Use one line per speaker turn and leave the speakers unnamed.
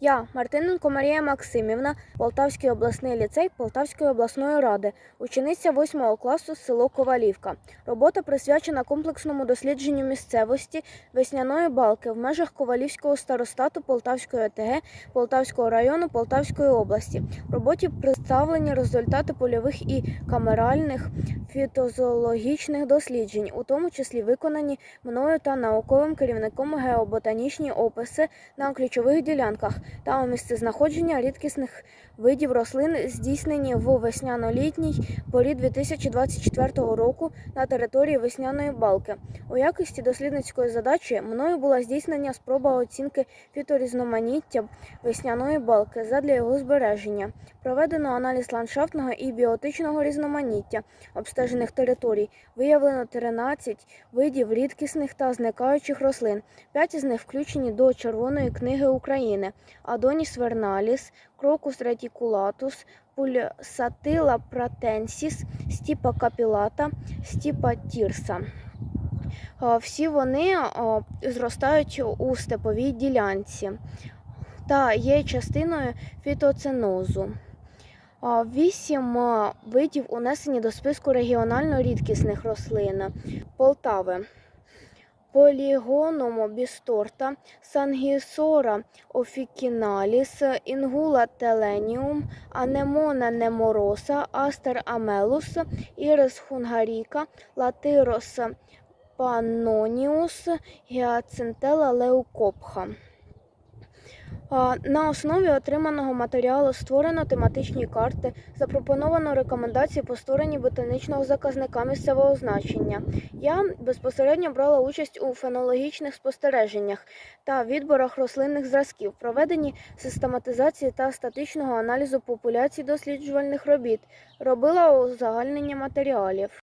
Я, Мартиненко Марія Максимівна, Полтавський обласний ліцей Полтавської обласної ради, учениця 8 класу село Ковалівка. Робота присвячена комплексному дослідженню місцевості весняної балки в межах Ковалівського старостату Полтавської ОТГ Полтавського району Полтавської області. В роботі представлені результати польових і камеральних фітозоологічних досліджень, у тому числі виконані мною та науковим керівником геоботанічні описи на ключових ділянках та у місцезнаходження рідкісних видів рослин, здійснені в весняно-літній порі 2024 року на території весняної балки. У якості дослідницької задачі мною була здійснення спроба оцінки фіторізноманіття весняної балки задля його збереження. Проведено аналіз ландшафтного і біотичного різноманіття обстежених територій. Виявлено 13 видів рідкісних та зникаючих рослин. П'ять із них включені до Червоної книги України: Адоніс верналіс, Крокус ретікулатус, Пульсатила пратенсіс, Стіпа капілата, Стіпа тірса. Всі вони зростають у степовій ділянці та є частиною фітоценозу. Вісім видів унесені до списку регіонально рідкісних рослин Полтави. Полігоном бісторта, сангісора офікіналіс, інгула теленіум, анемона немороса, астер амелус, ірис хунгаріка, латирос паноніус, гіацинтела леукопха. На основі отриманого матеріалу створено тематичні карти, запропоновано рекомендації по створенні ботанічного заказника місцевого значення. Я безпосередньо брала участь у фенологічних спостереженнях та відборах рослинних зразків, проведенні систематизації та статичного аналізу популяцій досліджувальних робіт, робила узагальнення матеріалів.